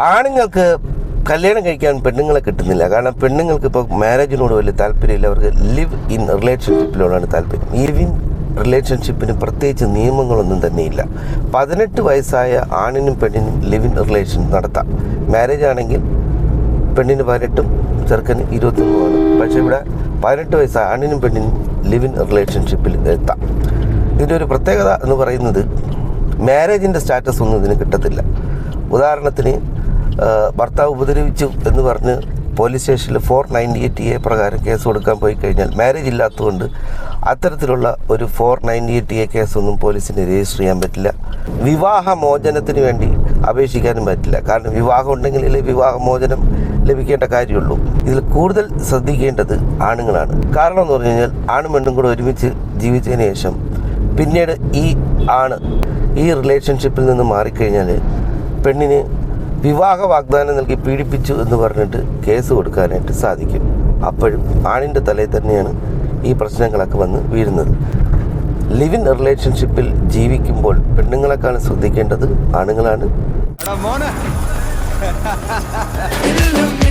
ആണുങ്ങൾക്ക് കല്യാണം കഴിക്കാൻ പെണ്ണുങ്ങളെ കിട്ടുന്നില്ല. കാരണം പെണ്ണുങ്ങൾക്ക് ഇപ്പോൾ മാരേജിനോട് വലിയ താല്പര്യമില്ല. അവർക്ക് ലിവ് ഇൻ റിലേഷൻഷിപ്പിനോടാണ് താല്പര്യം. ലിവ് ഇൻ റിലേഷൻഷിപ്പിന് പ്രത്യേകിച്ച് നിയമങ്ങളൊന്നും തന്നെയില്ല. പതിനെട്ട് വയസ്സായ ആണിനും പെണ്ണിനും ലിവ് ഇൻ റിലേഷൻ നടത്താം. മാരേജ് ആണെങ്കിൽ പെണ്ണിന് പതിനെട്ടും ചെറുക്കന് ഇരുപത്തൊന്നുമാണ്. പക്ഷേ ഇവിടെ പതിനെട്ട് വയസ്സായ ആണിനും പെണ്ണിനും ലിവ് ഇൻ റിലേഷൻഷിപ്പിൽ എത്താം. ഇതിന്റെ ഒരു പ്രത്യേകത എന്ന് പറയുന്നത് മാരേജിന്റെ സ്റ്റാറ്റസ് ഒന്നും ഇതിന് കിട്ടത്തില്ല. ഉദാഹരണത്തിന് ഭർത്താവ് ഉപദ്രവിച്ചു എന്ന് പറഞ്ഞ് പോലീസ് സ്റ്റേഷനിൽ ഫോർ നയന്റി എയ്റ്റ് എ പ്രകാരം കേസ് കൊടുക്കാൻ പോയി കഴിഞ്ഞാൽ മാരേജ് ഇല്ലാത്തതുകൊണ്ട് അത്തരത്തിലുള്ള ഒരു ഫോർ നയന്റി എയ്റ്റ് എ കേസൊന്നും പോലീസിന് രജിസ്റ്റർ ചെയ്യാൻ പറ്റില്ല. വിവാഹമോചനത്തിന് വേണ്ടി അപേക്ഷിക്കാനും പറ്റില്ല. കാരണം വിവാഹം ഉണ്ടെങ്കിലേ വിവാഹമോചനം ലഭിക്കേണ്ട കാര്യമുള്ളൂ. ഇതിൽ കൂടുതൽ ശ്രദ്ധിക്കേണ്ടത് ആണുങ്ങളാണ്. കാരണം എന്ന് പറഞ്ഞു കഴിഞ്ഞാൽ ആണും പെണ്ണും കൂടെ ഒരുമിച്ച് ജീവിച്ചതിന് ശേഷം പിന്നീട് ഈ ആണ് ഈ റിലേഷൻഷിപ്പിൽ നിന്ന് മാറിക്കഴിഞ്ഞാൽ പെണ്ണിന് വിവാഹ വാഗ്ദാനം നൽകി പീഡിപ്പിച്ചു എന്ന് പറഞ്ഞിട്ട് കേസ് കൊടുക്കാനായിട്ട് സാധിക്കും. അപ്പോഴും ആണിന്റെ തലയിൽ തന്നെയാണ് ഈ പ്രശ്നങ്ങളൊക്കെ വന്ന് വീഴുന്നത്. ലിവിൻ റിലേഷൻഷിപ്പിൽ ജീവിക്കുമ്പോൾ പെണ്ണുങ്ങളെക്കാളും ശ്രദ്ധിക്കേണ്ടത് ആണുങ്ങളാണ്. എടാ മോനെ. ഇതിലും